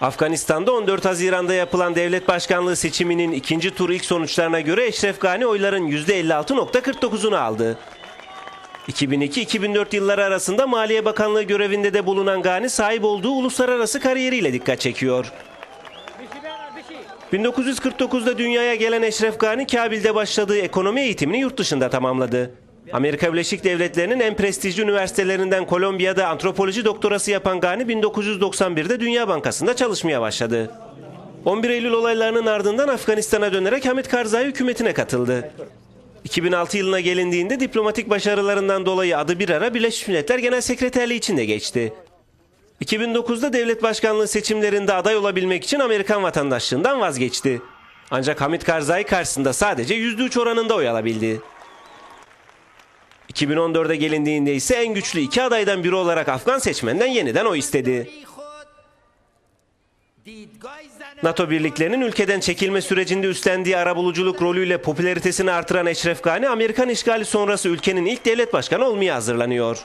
Afganistan'da 14 Haziran'da yapılan devlet başkanlığı seçiminin ikinci tur ilk sonuçlarına göre Eşref Gani oyların %56.49'unu aldı. 2002-2004 yılları arasında Maliye Bakanlığı görevinde de bulunan Gani sahip olduğu uluslararası kariyeriyle dikkat çekiyor. 1949'da dünyaya gelen Eşref Gani Kabil'de başladığı ekonomi eğitimini yurt dışında tamamladı. Amerika Birleşik Devletleri'nin en prestijli üniversitelerinden Kolombiya'da antropoloji doktorası yapan Gani 1991'de Dünya Bankası'nda çalışmaya başladı. 11 Eylül olaylarının ardından Afganistan'a dönerek Hamit Karzai hükümetine katıldı. 2006 yılına gelindiğinde diplomatik başarılarından dolayı adı bir ara Birleşmiş Milletler Genel Sekreterliği için de geçti. 2009'da devlet başkanlığı seçimlerinde aday olabilmek için Amerikan vatandaşlığından vazgeçti. Ancak Hamit Karzai karşısında sadece %3 oranında oy alabildi. 2014'e gelindiğinde ise en güçlü iki adaydan biri olarak Afgan seçmenden yeniden oy istedi. NATO birliklerinin ülkeden çekilme sürecinde üstlendiği arabuluculuk rolüyle popülaritesini artıran Eşref Gani, Amerikan işgali sonrası ülkenin ilk devlet başkanı olmaya hazırlanıyor.